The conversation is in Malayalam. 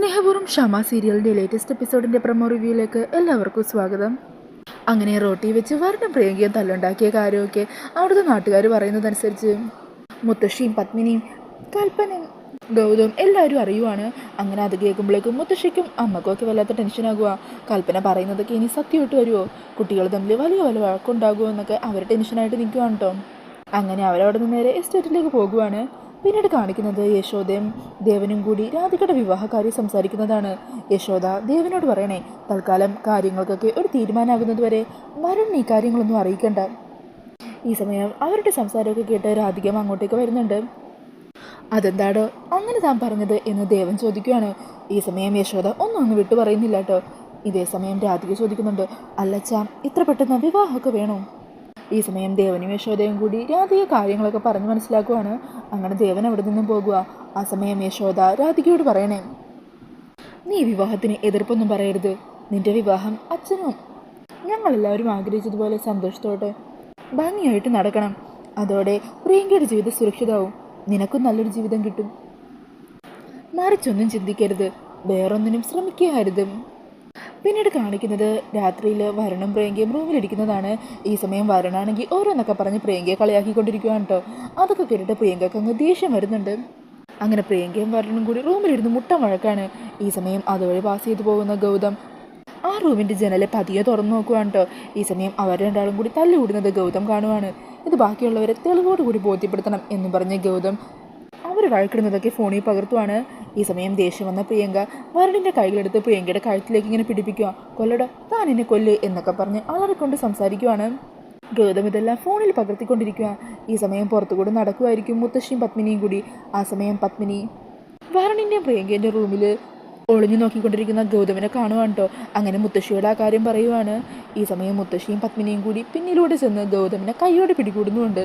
സ്നേഹപൂർവം ഷമ സീരിയലിന്റെ ലേറ്റസ്റ്റ് എപ്പിസോഡിന്റെ പ്രമോ റിവ്യൂയിലേക്ക് എല്ലാവർക്കും സ്വാഗതം. അങ്ങനെ റോട്ടി വെച്ച് വരണം പ്രിയങ്കയും തല്ലുണ്ടാക്കിയ കാര്യമൊക്കെ അവിടുത്തെ നാട്ടുകാർ പറയുന്നതനുസരിച്ച് മുത്തശ്ശിയും പത്മിനിയും കൽപ്പനയും ഗൗതം എല്ലാവരും അറിയുവാണ്. അങ്ങനെ അത് കേൾക്കുമ്പോഴേക്കും മുത്തശ്ശിക്കും അമ്മക്കൊക്കെ വല്ലാത്ത ടെൻഷനാകുക കൽപ്പന പറയുന്നതൊക്കെ ഇനി സത്യമായിട്ട് വരുമോ കുട്ടികൾ തമ്മിൽ വലിയ വലിയ വഴക്കുണ്ടാകുമോ എന്നൊക്കെ അവർ ടെൻഷനായിട്ട് നിൽക്കുവാണ് കേട്ടോ അങ്ങനെ അവരവിടെ നിന്ന് നേരെ എസ്റ്റേറ്റിലേക്ക് പോകുവാണ്. പിന്നീട് കാണിക്കുന്നത് യശോദയും ദേവനും കൂടി രാധികയുടെ വിവാഹകാര്യം സംസാരിക്കുന്നതാണ്. യശോദ ദേവനോട് പറയണേ തൽക്കാലം കാര്യങ്ങൾക്കൊക്കെ ഒരു തീരുമാനമാകുന്നതുവരെ വരെ ഈ കാര്യങ്ങളൊന്നും അറിയിക്കണ്ട. ഈ സമയം അവരുടെ സംസാരമൊക്കെ കേട്ട് രാധികം അങ്ങോട്ടേക്ക് വരുന്നുണ്ട്. അതെന്താടോ അങ്ങനെ താൻ പറഞ്ഞത് എന്ന് ദേവൻ ചോദിക്കുകയാണ്. ഈ സമയം യശോദ ഒന്നും അങ്ങ് വിട്ടു പറയുന്നില്ല കേട്ടോ. ഇതേ സമയം രാധിക ചോദിക്കുന്നുണ്ട് അല്ലച്ചാം ഇത്ര പെട്ടെന്ന് വിവാഹമൊക്കെ വേണോ? ഈ സമയം ദേവനും യശോദയും കൂടി രാധിക കാര്യങ്ങളൊക്കെ പറഞ്ഞ് മനസ്സിലാക്കുവാണ്. അങ്ങനെ ദേവൻ അവിടെ നിന്നും പോകുക ആ സമയം യശോദ രാധികയോട് പറയണേ നീ വിവാഹത്തിന് എതിർപ്പൊന്നും പറയരുത്. നിന്റെ വിവാഹം അച്ഛനും ഞങ്ങളെല്ലാവരും ആഗ്രഹിച്ചതുപോലെ സന്തോഷത്തോടെ ഭംഗിയായിട്ട് നടക്കണം. അതോടെ പ്രിയങ്കയുടെ ജീവിതം സുരക്ഷിതമാവും നിനക്കും നല്ലൊരു ജീവിതം കിട്ടും. മറിച്ചൊന്നും ചിന്തിക്കരുത്. വേറൊന്നിനും ശ്രമിക്കരുത്. പിന്നീട് കാണിക്കുന്നത് രാത്രിയിൽ വരണും പ്രിയങ്കയും റൂമിലിരിക്കുന്നതാണ് ഈ സമയം വരണാണെങ്കിൽ ഓരോന്നൊക്കെ പറഞ്ഞ് പ്രിയങ്കയെ കളിയാക്കിക്കൊണ്ടിരിക്കുകയാണ് കേട്ടോ അതൊക്കെ കേട്ടിട്ട് പ്രിയങ്കയ്ക്ക് അങ്ങ് ദേഷ്യം വരുന്നുണ്ട്. അങ്ങനെ പ്രിയങ്കയും വരണും കൂടി റൂമിലിരുന്ന് മുട്ട വഴക്കാണ്. ഈ സമയം അതുവഴി പാസ് ചെയ്തു പോകുന്ന ഗൗതം. ആ റൂമിന്റെ ജനലെ പതിയെ തുറന്നു നോക്കുവാണ് കേട്ടോ ഈ സമയം അവർ രണ്ടാളും കൂടി തല്ലുകൂടുന്നത് ഗൗതം കാണുവാണ്. ഇത് ബാക്കിയുള്ളവരെ തെളിവോടുകൂടി ബോധ്യപ്പെടുത്തണം എന്ന് പറഞ്ഞ് ഗൗതം. അവർ വഴക്കിടുന്നതൊക്കെ ഫോണിൽ പകർത്തുവാണ്. ഈ സമയം ദേഷ്യം വന്ന പ്രിയങ്ക വരണിന്റെ കൈകളെടുത്ത് പ്രിയങ്കയുടെ കഴുത്തിലേക്ക് ഇങ്ങനെ പിടിപ്പിക്കുക. കൊല്ലട താൻ എന്നെ കൊല്ല് എന്നൊക്കെ പറഞ്ഞ് അലറിക്കൊണ്ട് സംസാരിക്കുവാണ്. ഗൗതം ഇതെല്ലാം ഫോണിൽ പകർത്തിക്കൊണ്ടിരിക്കുക ഈ സമയം പുറത്തുകൂടെ നടക്കുമായിരിക്കും മുത്തശ്ശിയും പത്മിനിയും കൂടി. ആ സമയം പത്മിനി. വരുണിന്റെയും പ്രിയങ്കേന്റെ റൂമിൽ ഒളിഞ്ഞു നോക്കിക്കൊണ്ടിരിക്കുന്ന ഗൗതമിനെ കാണുവാണ് കേട്ടോ അങ്ങനെ മുത്തശ്ശിയുടെ ആ കാര്യം പറയുവാണ്. ഈ സമയം മുത്തശ്ശിയും പത്മിനിയും കൂടി പിന്നിലൂടെ ചെന്ന് ഗൗതമിനെ കൈയോടെ പിടികൂടുന്നുമുണ്ട്